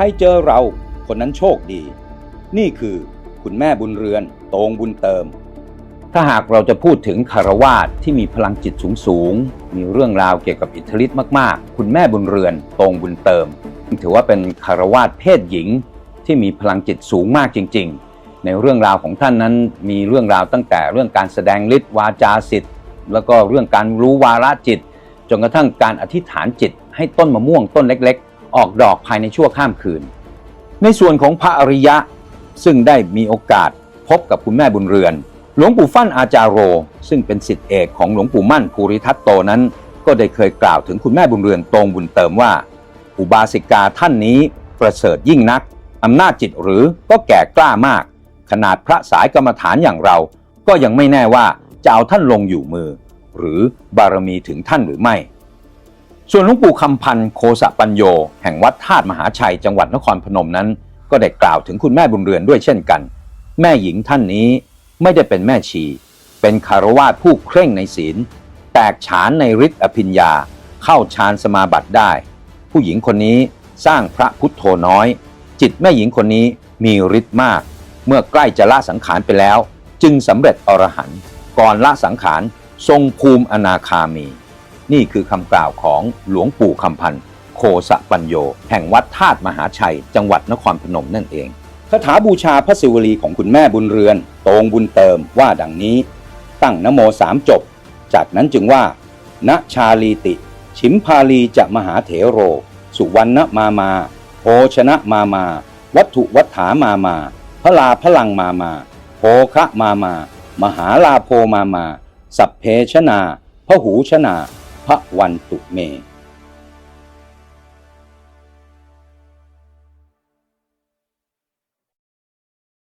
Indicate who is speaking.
Speaker 1: รเจอเรา คนนั้นโชคดี นี่คือคุณแม่บุญเรือนโตงบุญเติม ถ้าหากเราจะพูดถึงคารวาสที่มีพลังจิตสูงสูง มีเรื่องราวเกี่ยวกับอิทธิฤทธิ์มากๆ คุณแม่บุญเรือนโตงบุญเติม ถือว่าเป็นคารวาสเพศหญิงที่มีพลังจิตสูงมากจริง ๆ ในเรื่องราวของท่านนั้นมีเรื่องราวตั้งแต่เรื่องการแสดงฤทธิ์วาจาสิทธิ์แล้วก็เรื่องการรู้วาระจิต จนกระทั่งการอธิษฐานจิต ให้ต้นมะม่วงต้นเล็ก ออกดอกภายในชั่วข้ามคืน ในส่วนของพระอริยะ ซึ่งได้มีโอกาสพบกับคุณแม่บุญเรือน หลวงปู่ฟั่นอาจารโร ซึ่งเป็นสิทธิเอกของหลวงปู่มั่นภูริทัตโตนั้น ก็ได้เคยกล่าวถึงคุณแม่บุญเรือนตรงบุญเติมว่า อุบาสิกาท่านนี้ประเสริฐยิ่งนักอำนาจจิตหรือก็แก่กล้ามาก ขนาดพระสายกรรมฐานอย่างเรา ก็ยังไม่แน่ว่าจะเอาท่านลงอยู่มือ หรือบารมีถึงท่านหรือไม่ ส่วนหลวงปู่คำพันธ์โคสะปัญโย แห่งวัดธาตุมหาชัยจังหวัดนครพนมนั้น ก็ได้กล่าวถึงคุณแม่บุญเรือนด้วยเช่นกัน แม่หญิงท่านนี้ไม่ได้เป็นแม่ชี เป็นคารวาสผู้เคร่งในศีล แตกฉานในฤทธิ์อภิญญา เข้าฌานสมาบัติได้ ผู้หญิงคนนี้สร้างพระพุทโธน้อย จิตแม่หญิงคนนี้มีฤทธิ์มาก เมื่อใกล้จะละสังขารไปแล้ว จึงสำเร็จอรหันต์ก่อนละสังขารทรงภูมิอนาคามี นี่คือคำกล่าวของหลวงปู่คำพันธ์โคสะปัญโย แห่งวัดธาตุมหาชัย จังหวัดนครพนมนั่นเองคาถาบูชาพระศิวลีของคุณแม่บุญเรือนโตงบุญเติมว่าดังนี้ ตั้งนโมสามจบ จากนั้นจึงว่า ณชาลีติ ชิมพาลีจะมหาเถโร สุวรรณมามาโภชนะมามา วัตถุวัฏฐามามา พระลาพลังมามาโภคะมามา มหาลาโพมามา สัพเพชนาพหูชนา พระวันตุเม